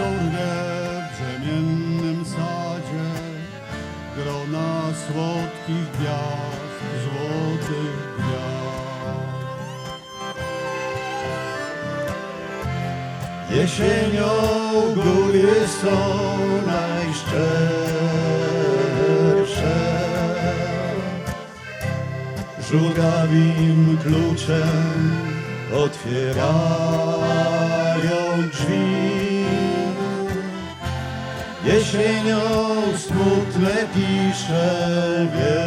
W brzemiennym sadzie. Grona słodkich gwiazd, złotych gwiazd. Jesienią góry są najszczersze. Żurawim kluczem otwierają drzwi Jesienią smutne pisze wiersze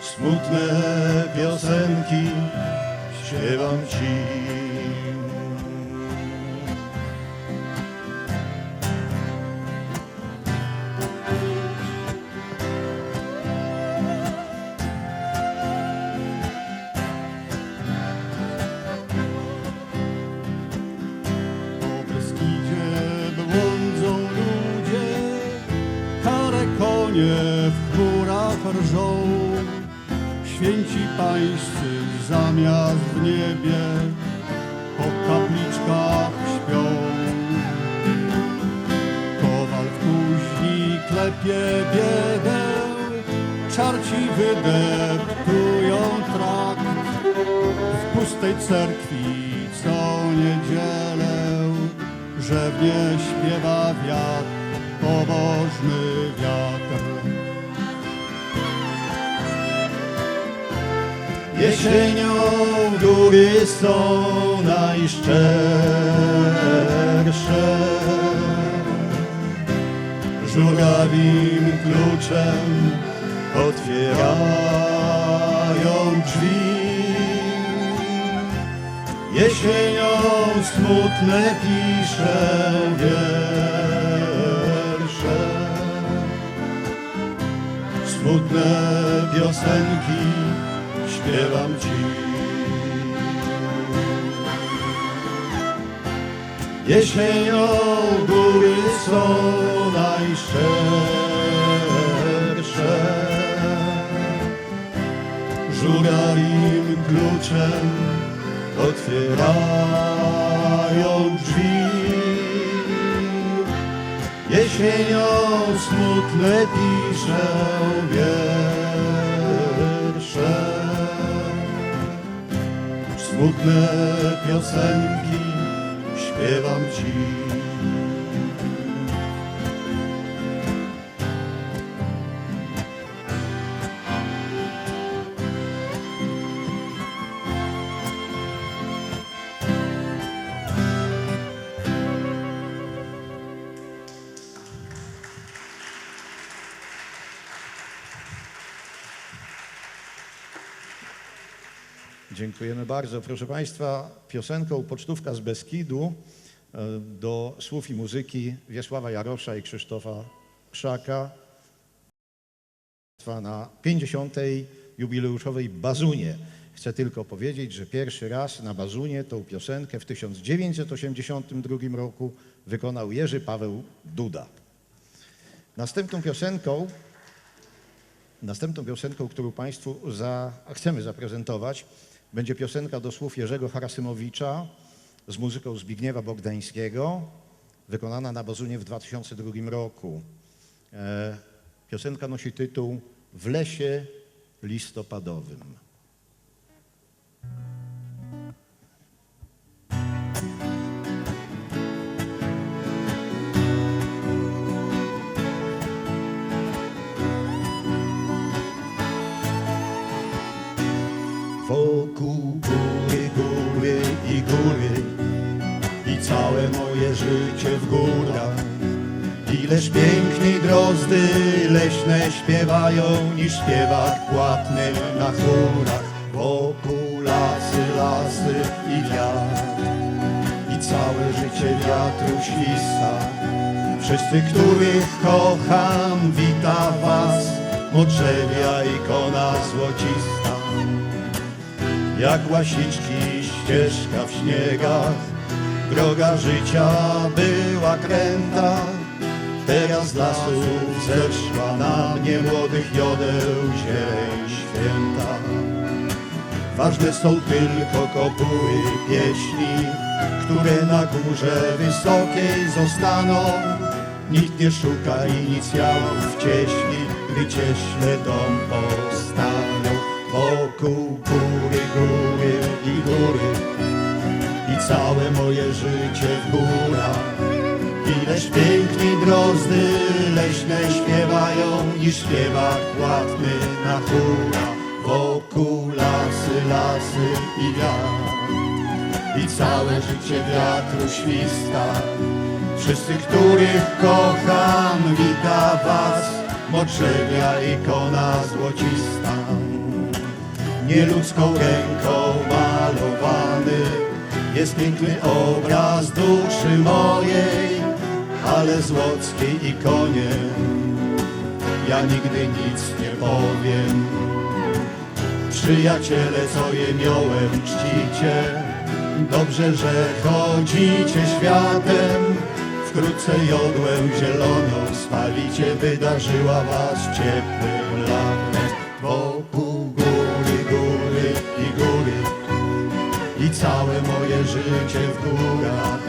Smutne piosenki śpiewam ci. Rżą. Święci pańscy zamiast w niebie po kapliczkach śpią. Kowal w kuźni klepie biedę, czarci wydeptują trakt w pustej cerkwi co niedzielę, rzewnie śpiewa wiatr, pobożny Jesienią góry są najszczersze. Żurawim kluczem otwierają drzwi. Jesienią smutne pisze wiersze. Smutne piosenki śpiewam ci. Jesienią góry są najszczersze. Żurawim kluczem otwierają drzwi. Jesienią smutne piszę wiersze Smutne piosenki śpiewam ci Dziękujemy bardzo. Proszę Państwa, piosenką Pocztówka z Beskidu e, do słów i muzyki Wiesława Jarosza i Krzysztofa Krzaka na 50. jubileuszowej Bazunie. Chcę tylko powiedzieć, że pierwszy raz na Bazunie tą piosenkę w 1982 roku wykonał Jerzy Paweł Duda. Następną piosenką Następną piosenką, którą Państwu za, chcemy zaprezentować, będzie piosenka do słów Jerzego Harasymowicza z muzyką Zbigniewa Bogdańskiego, wykonana na Bozunie w 2002 roku. E, piosenka nosi tytuł W lesie listopadowym. Wokół góry, góry i góry I całe moje życie w górach. Ileż piękniej drozdy leśne śpiewają Niż śpiewak płatny na chórach Wokół lasy, lasy i wiatr I całe życie wiatru śwista Wszyscy, których kocham, wita was Modrzewia ikona złocista Jak łasiczki ścieżka w śniegach, droga życia była kręta. Teraz z lasów zeszła na mnie młodych jodeł zieleń święta. Ważne są tylko kopuły pieśni, które na górze wysokiej zostaną. Nikt nie szuka inicjałów cieśni, gdy cieśle dom całe moje życie w górach. Ileż piękni drozdy leśne śpiewają i śpiewa płatny na chóra. Wokół lasy, lasy i wiatr i całe życie wiatru śwista. Wszyscy, których kocham, wita was, Motrzewia ikona złocista. Nieludzką ręką malowany jest piękny obraz duszy mojej, ale złockiej ikonie ja nigdy nic nie powiem. Przyjaciele, co je miałem, czcicie, dobrze, że chodzicie światem. Wkrótce jodłę zieloną spalicie, wydarzyła was ciepłym latem. Wokół życie w górach.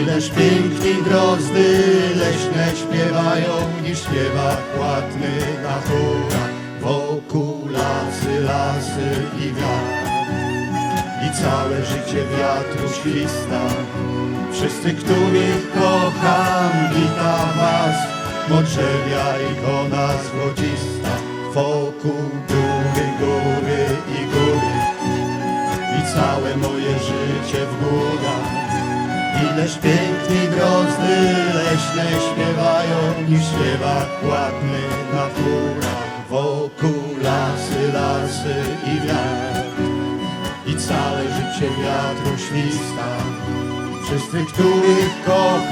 Ileż piękni drozdy leśne śpiewają, niż śpiewa płatny na chórach. Wokół lasy, lasy i wiatr i całe życie wiatru śwista. Wszyscy, których kocham, wita was, Modrzewia ikona złocista. Wokół góry, góry i góry całe moje życie w górach. Ileż piękni drozdy leśne śpiewają, niż śpiewa płatny na chórach. Wokół lasy, lasy i wiatr i całe życie wiatru śwista. Wszyscy, których kocham,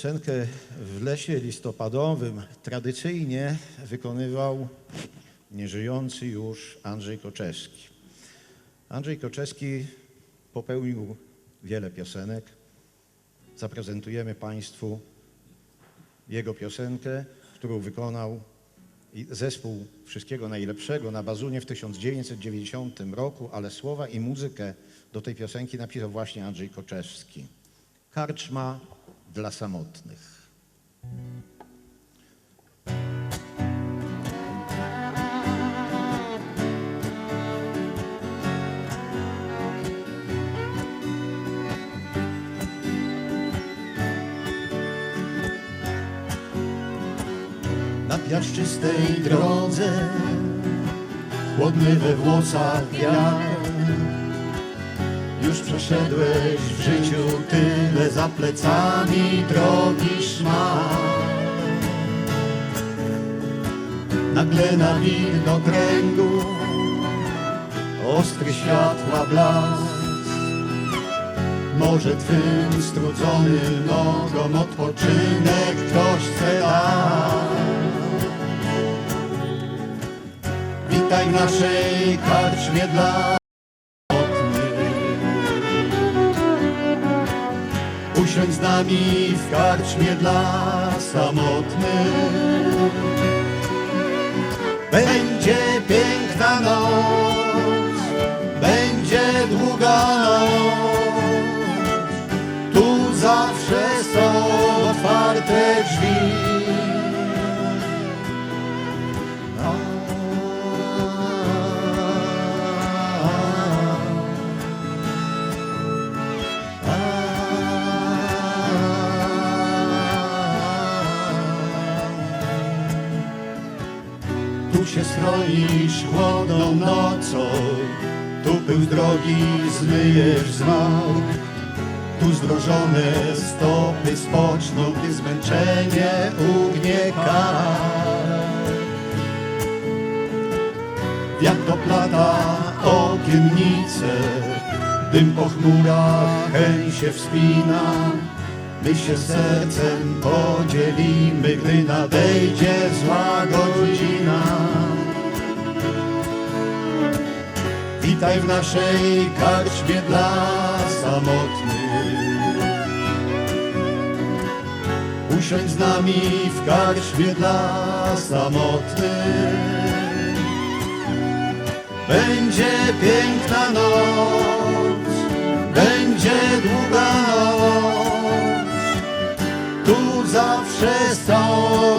Piosenkę w lesie listopadowym tradycyjnie wykonywał nieżyjący już Andrzej Koczewski. Andrzej Koczewski popełnił wiele piosenek. Zaprezentujemy Państwu jego piosenkę, którą wykonał zespół Wszystkiego Najlepszego na Bazunie w 1990 roku, ale słowa i muzykę do tej piosenki napisał właśnie Andrzej Koczewski. Karczma dla samotnych. Na piaszczystej drodze, chłodny we włosach wiatr, już przeszedłeś w życiu tyle za plecami drogi szmat. Nagle na widnokręgu ostry światła blask. Może twym strudzonym nogom odpoczynek ktoś chce dać. Witaj w naszej karczmie dla nami w karczmie dla samotnych. Będzie piękna noc, będzie długa noc. Chłodną nocą, tu pył z drogi zmyjesz zmach. Tu zdrożone stopy spoczną, gdy zmęczenie ugnie kark. Jak doplata okiennice, dym po chmurach chęć się wspina. My się sercem podzielimy, gdy nadejdzie zła godzina. Witaj w naszej karczmie dla samotnych. Usiądź z nami w karczmie dla samotnych. Będzie piękna noc, będzie długa noc. Tu zawsze są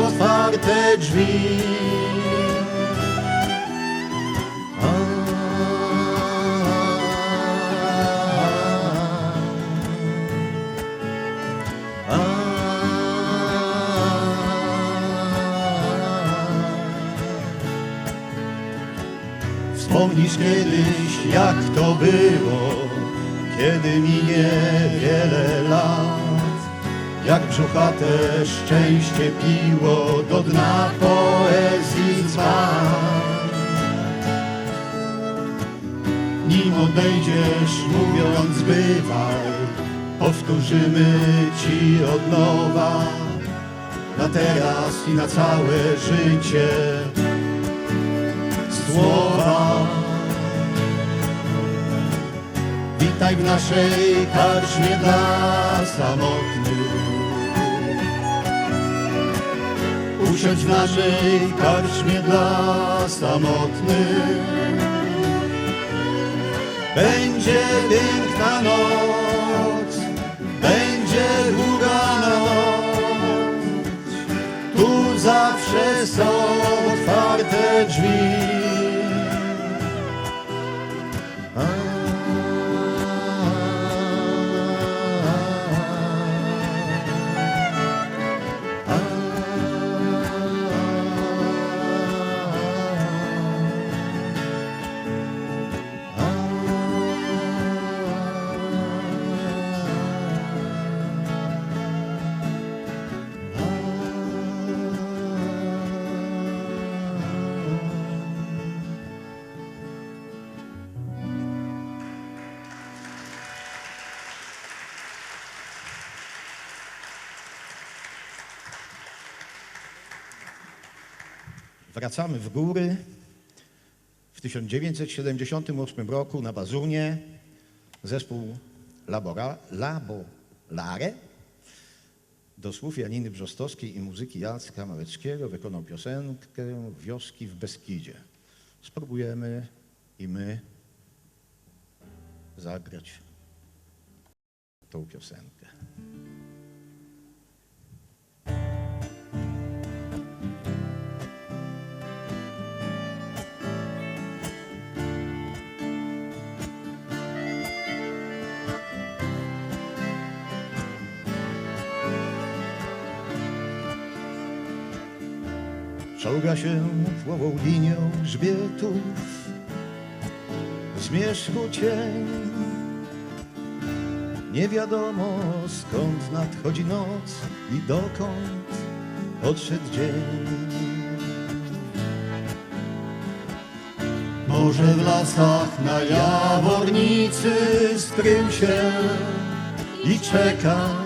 otwarte drzwi. Wspomnisz kiedyś, jak to było, kiedy minie wiele lat. Jak brzuchate szczęście piło do dna poezji dzban. Nim odejdziesz, mówiąc bywaj, powtórzymy ci od nowa. Na teraz i na całe życie słowa. Witaj w naszej karczmie dla samotnych. Usiądź w naszej karczmie dla samotnych. Będzie piękna noc, będzie długa noc. Tu zawsze są otwarte drzwi. Wracamy w góry. W 1978 roku na Bazunie zespół Labora, Labolare do słów Janiny Brzostowskiej i muzyki Jacka Małeckiego wykonał piosenkę Wioski w Beskidzie. Spróbujemy i my zagrać tą piosenkę. Czołga się płową linią grzbietów. Zmierzchu cień. Nie wiadomo skąd nadchodzi noc I dokąd odszedł dzień. Może w lasach na Jawornicy skrył się i czeka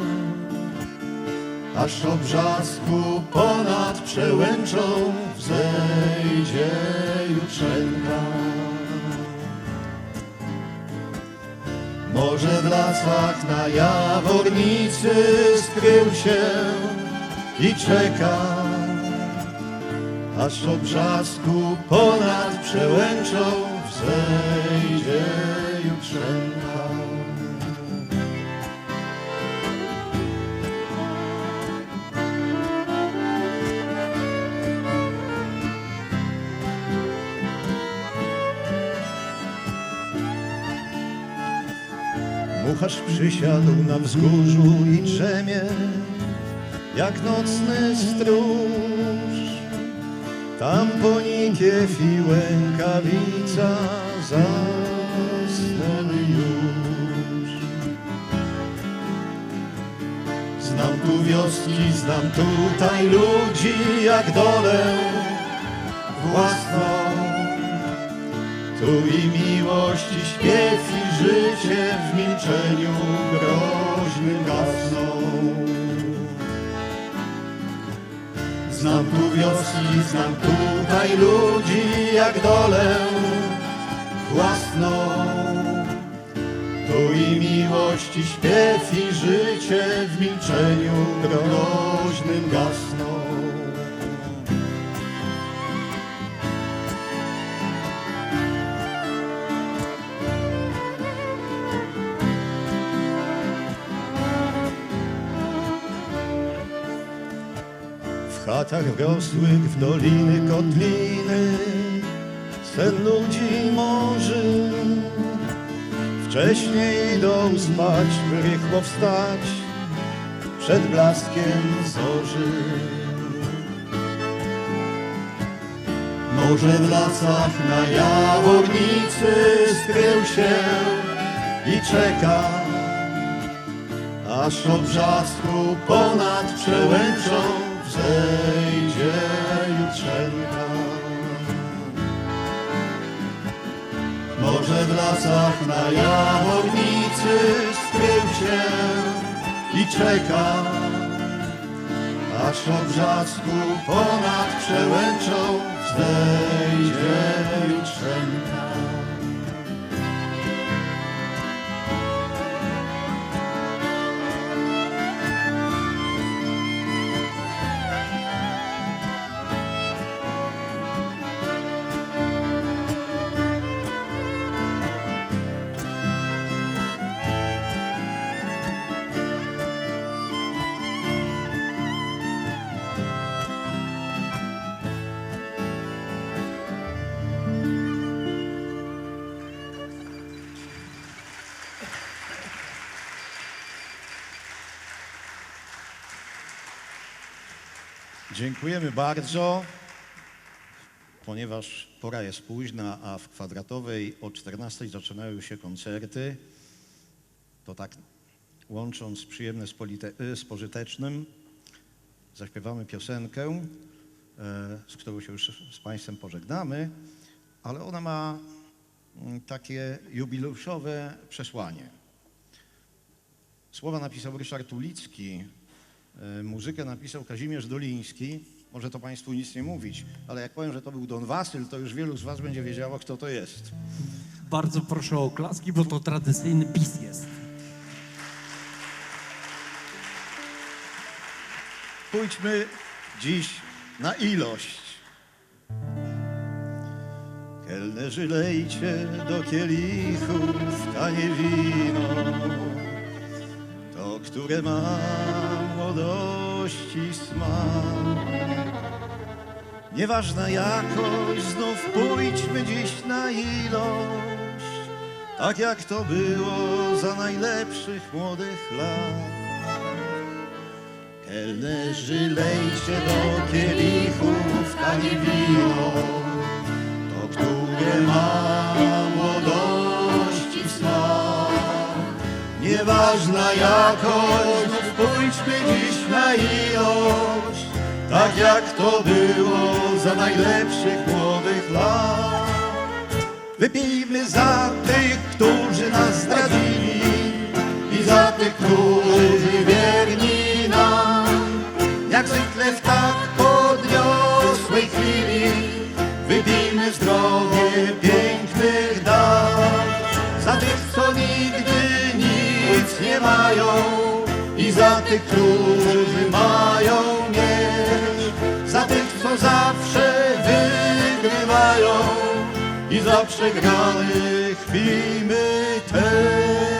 aż o brzasku ponad przełęczą wzejdzie jutrzenka. Może w lasach na Jawornicy skrył się i czeka, aż o brzasku ponad przełęczą wzejdzie jutrzenka. Mucharz przysiadł na wzgórzu i drzemie, jak nocny stróż. Tam ponikiew i łękawica zasnęły już. Znam tu wioski, znam tutaj ludzi jak dolę własną. Tu i miłość, i życie w milczeniu groźnym gasną. Znam tu wioski, znam tutaj ludzi jak dolę własną. Tu i miłość, i śpiew, i życie w milczeniu groźnym gasną. W chatach wrosłych w doliny kotliny Sen ludzi morzy Wcześniej idą spać, by rychło wstać Przed blaskiem zorzy. Może w lasach na jawornicy skrył się i czeka Aż od ponad przełęczą wzejdzie jutrzenka. Może w lasach na jawornicy skrył się i czeka, aż od brzasku ponad przełęczą wzejdzie jutrzenka. Dziękujemy bardzo. Ponieważ pora jest późna, a w kwadratowej o 14 zaczynają się koncerty, to tak łącząc przyjemne z, y, z pożytecznym, zaśpiewamy piosenkę, e, z którą się już z Państwem pożegnamy, ale ona ma mm, takie jubileuszowe przesłanie. Słowa napisał Ryszard Ulicki, e, muzykę napisał Kazimierz Doliński. Może to Państwu nic nie mówić, ale jak powiem, że to był Don Wasyl, to już wielu z Was będzie wiedziało, kto to jest. Bardzo proszę o oklaski, bo to tradycyjny pis jest. Pójdźmy dziś na ilość. Kelnerzy lejcie do kielichów tanie wino, to które ma młodości smak. Nieważna jakość, znów pójdźmy dziś na ilość, tak jak to było za najlepszych młodych lat. Kelnerzy lejcie do kielichów tanie wino, to które ma młodości smak. Nieważna jakość, pójdźmy dziś na ilość, tak jak to było za najlepszych młodych lat. Wypijmy za tych, którzy nas zdradzili i za tych, którzy wierni nam. Jak zwykle w tak podniosłej chwili wypijmy zdrowie pięknych dam. Za tych, co nigdy nic nie mają za tych, którzy mają mieć. Za tych, co zawsze wygrywają i za przegranych pijmy też.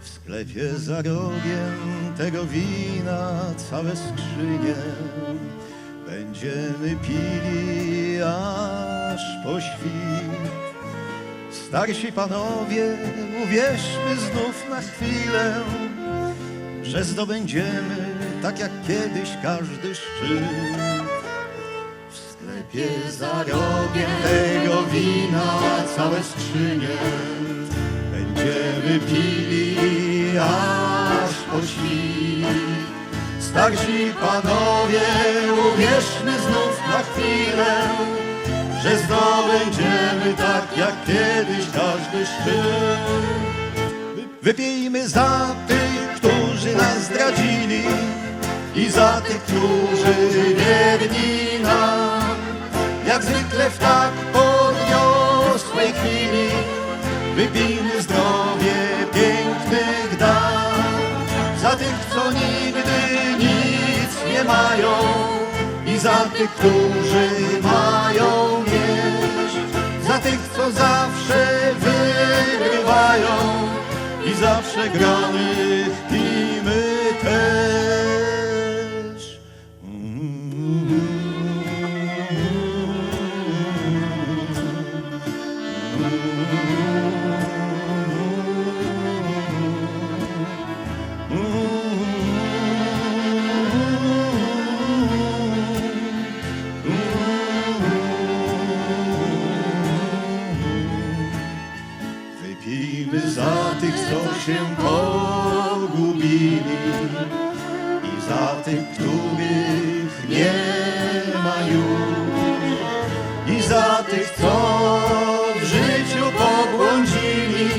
W sklepie za rogiem tego wina całe skrzynie będziemy pili aż po świt. Starsi panowie, uwierzmy znów na chwilę, że zdobędziemy tak jak kiedyś każdy szczyt. Lepiej zarobię tego wina całe skrzynie. Będziemy pili aż po świt. Starsi panowie, uwierzmy znów na chwilę, że zdobędziemy tak jak kiedyś każdy szczyt. Wypijmy za tych, za tych, którzy wierni nam. Jak zwykle w tak podniosłej chwili wypijmy zdrowie pięknych dam. Za tych, co nigdy nic nie mają i za tych, którzy mają mieć. Za tych, co zawsze wygrywają i za przegranych się pogubili i za tych, których nie ma już i za tych, co w życiu pobłądzili,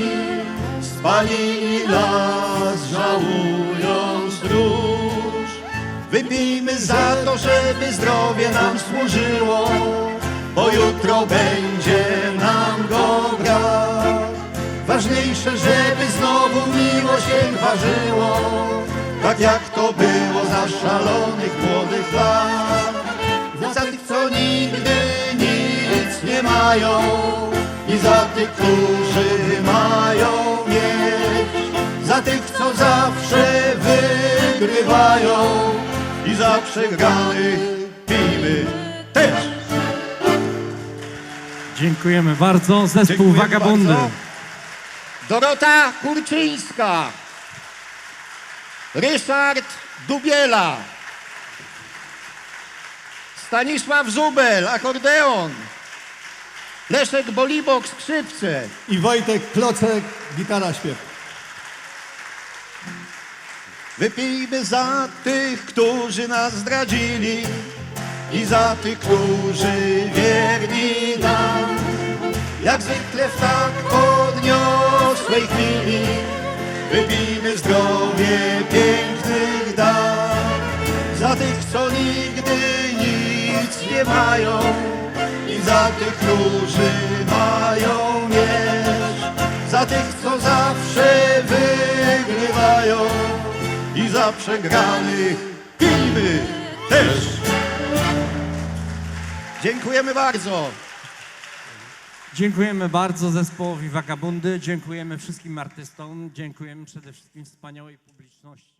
spalili las, żałując róż. Wypijmy za to, żeby zdrowie nam służyło, bo jutro będzie ważyło, tak jak to było za szalonych młodych lat. Za tych, co nigdy nic nie mają i za tych, którzy mają mieć. Za tych, co zawsze wygrywają i za przegranych pijmy też. Dziękujemy bardzo. Zespół Dziękujemy Wagabundy. bardzo. Dorota Kurczyńska, Ryszard Dubiela, Stanisław Zubel, akordeon, Leszek Bolibok, skrzypce. I Wojtek Klocek, gitara śpiew. Wypijmy za tych, którzy nas zdradzili i za tych, którzy wierni nam. Jak zwykle w tak podniosłej chwili wypijmy zdrowie pięknych dam. Za tych, co nigdy nic nie mają i za tych, którzy mają mieć. Za tych, co zawsze wygrywają i za przegranych pijmy też. Dziękujemy bardzo. Dziękujemy bardzo zespołowi Wagabundy. Dziękujemy wszystkim artystom. Dziękujemy przede wszystkim wspaniałej publiczności.